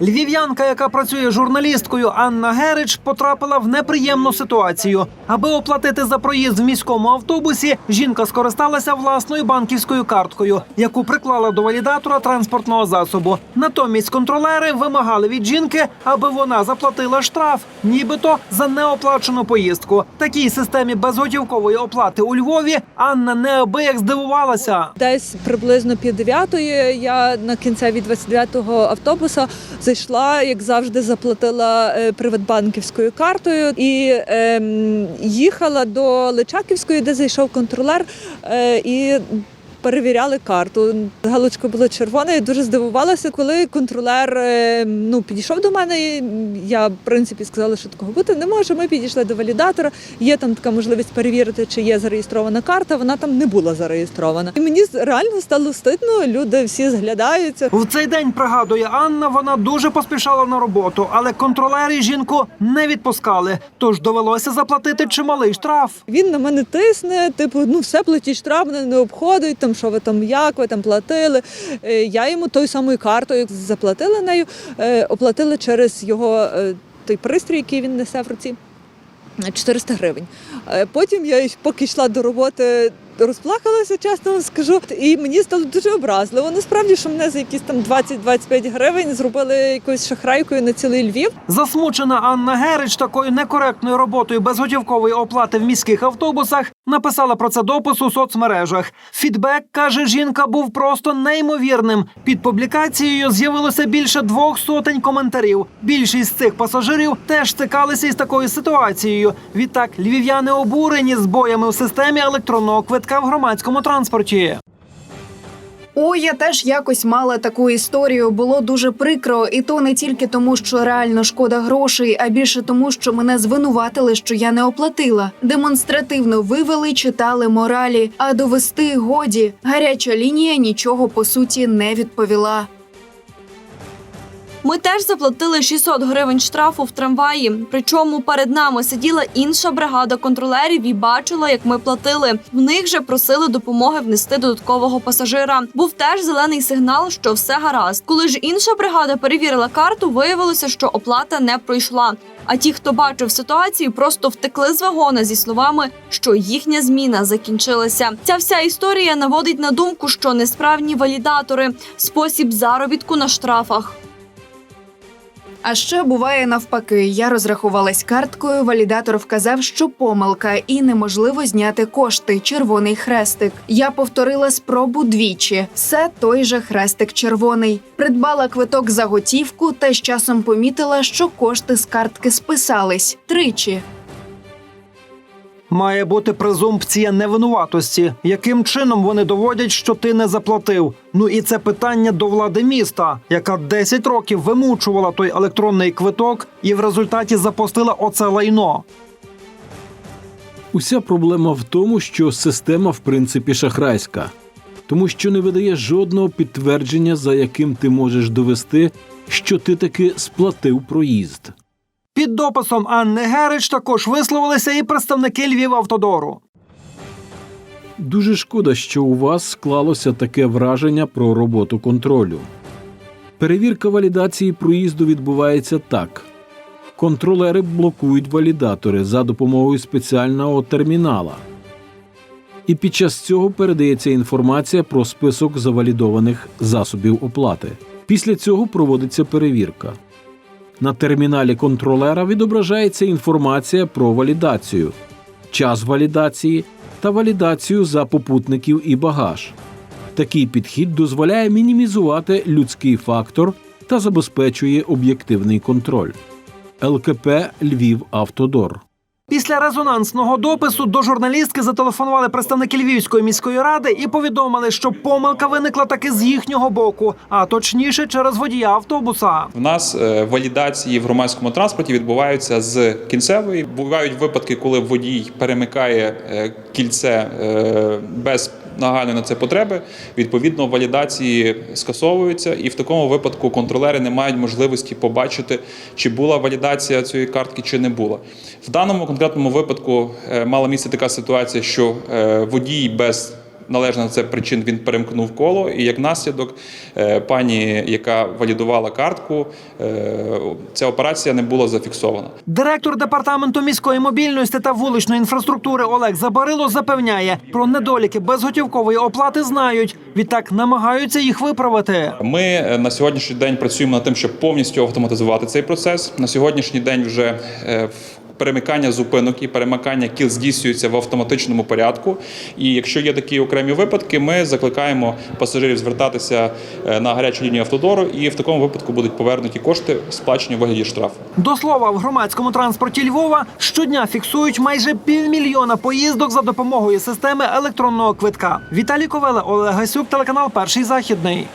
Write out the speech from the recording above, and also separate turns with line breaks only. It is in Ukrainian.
Львів'янка, яка працює журналісткою Анна Герич, потрапила в неприємну ситуацію. Аби оплатити за проїзд в міському автобусі, жінка скористалася власною банківською карткою, яку приклала до валідатора транспортного засобу. Натомість контролери вимагали від жінки, аби вона заплатила штраф, нібито за неоплачену поїздку. Такій системі безготівкової оплати у Львові Анна неабияк здивувалася.
Десь приблизно пів дев'ятої я на кінцеві 29-го автобуса зайшла, як завжди, заплатила е, приватбанківською картою і ем, їхала до Личаківської, де зайшов контролер е, і. Перевіряли карту. Галочка була червона. Я дуже здивувалася, коли контролер е, ну, підійшов до мене. і Я в принципі сказала, що такого бути не може. Ми підійшли до валідатора. Є там така можливість перевірити, чи є зареєстрована карта. Вона там не була зареєстрована. І мені реально стало стидно. Люди всі зглядаються.
В цей день пригадує Анна. Вона дуже поспішала на роботу, але контролери жінку не відпускали. Тож довелося заплатити чималий штраф.
Він на мене тисне, типу, ну все платіть штраф, не обходить. Там що ви там, як ви там платили. Е, Я йому тою самою картою заплатила нею, е, оплатили через його е, той пристрій, який він несе в руці. 400 гривень. Потім я поки йшла до роботи, розплакалася, чесно вам скажу. І мені стало дуже образливо. Насправді, що мене за якісь там 20-25 гривень зробили якоюсь шахрайкою на цілий Львів.
Засмучена Анна Герич такою некоректною роботою безготівкової оплати в міських автобусах написала про це допис у соцмережах. Фідбек каже, жінка був просто неймовірним. Під публікацією з'явилося більше двох сотень коментарів. Більшість з цих пасажирів теж стикалися із такою ситуацією. Відтак львів'яни обурені збоями в системі електронного квитка в громадському транспорті.
Ой, я теж якось мала таку історію. Було дуже прикро, і то не тільки тому, що реально шкода грошей, а більше тому, що мене звинуватили, що я не оплатила. Демонстративно вивели, читали моралі, а довести годі. Гаряча лінія нічого по суті не відповіла.
Ми теж заплатили 600 гривень штрафу в трамваї. Причому перед нами сиділа інша бригада контролерів і бачила, як ми платили. В них же просили допомоги внести додаткового пасажира. Був теж зелений сигнал, що все гаразд. Коли ж інша бригада перевірила карту, виявилося, що оплата не пройшла. А ті, хто бачив ситуацію, просто втекли з вагона зі словами, що їхня зміна закінчилася. Ця вся історія наводить на думку, що несправні валідатори спосіб заробітку на штрафах.
А ще буває навпаки. Я розрахувалась карткою. Валідатор вказав, що помилка, і неможливо зняти кошти. Червоний хрестик. Я повторила спробу двічі. Все той же хрестик червоний. Придбала квиток за готівку та з часом помітила, що кошти з картки списались тричі.
Має бути презумпція невинуватості. Яким чином вони доводять, що ти не заплатив? Ну і це питання до влади міста, яка 10 років вимучувала той електронний квиток і в результаті запустила оце лайно.
Уся проблема в тому, що система в принципі шахрайська, тому що не видає жодного підтвердження, за яким ти можеш довести, що ти таки сплатив проїзд.
Під дописом Анни Герич також висловилися і представники Львівавтодору.
Дуже шкода, що у вас склалося таке враження про роботу контролю. Перевірка валідації проїзду відбувається так: контролери блокують валідатори за допомогою спеціального термінала. І під час цього передається інформація про список завалідованих засобів оплати. Після цього проводиться перевірка. На терміналі контролера відображається інформація про валідацію, час валідації та валідацію за попутників і багаж. Такий підхід дозволяє мінімізувати людський фактор та забезпечує об'єктивний контроль. ЛКП Львів Автодор.
Після резонансного допису до журналістки зателефонували представники Львівської міської ради і повідомили, що помилка виникла таки з їхнього боку, а точніше через водія автобуса.
В нас е, валідації в громадському транспорті відбуваються з кінцевої. Бувають випадки, коли водій перемикає е, кільце е, без нагальної на це потреби. Відповідно, валідації скасовуються, і в такому випадку контролери не мають можливості побачити, чи була валідація цієї картки, чи не була. В даному конкретному випадку е, мала місце така ситуація, що е, водій без належно на це причин він перемкнув коло, і як наслідок е, пані, яка валідувала картку, е, ця операція не була зафіксована.
Директор департаменту міської мобільності та вуличної інфраструктури Олег Забарило запевняє, про недоліки безготівкової оплати знають. Відтак намагаються їх виправити.
Ми е, на сьогоднішній день працюємо над тим, щоб повністю автоматизувати цей процес. На сьогоднішній день вже в- перемикання зупинок і перемикання кіл здійснюється в автоматичному порядку. І якщо є такі окремі випадки, ми закликаємо пасажирів звертатися е, на гарячу лінію автодору, і в такому випадку будуть повернуті кошти, сплачені у вигляді штрафу.
До слова, в громадському транспорті Львова щодня фіксують майже півмільйона поїздок за допомогою системи електронного квитка. Віталій Ковеле, Олег Гасюк, телеканал Перший західний.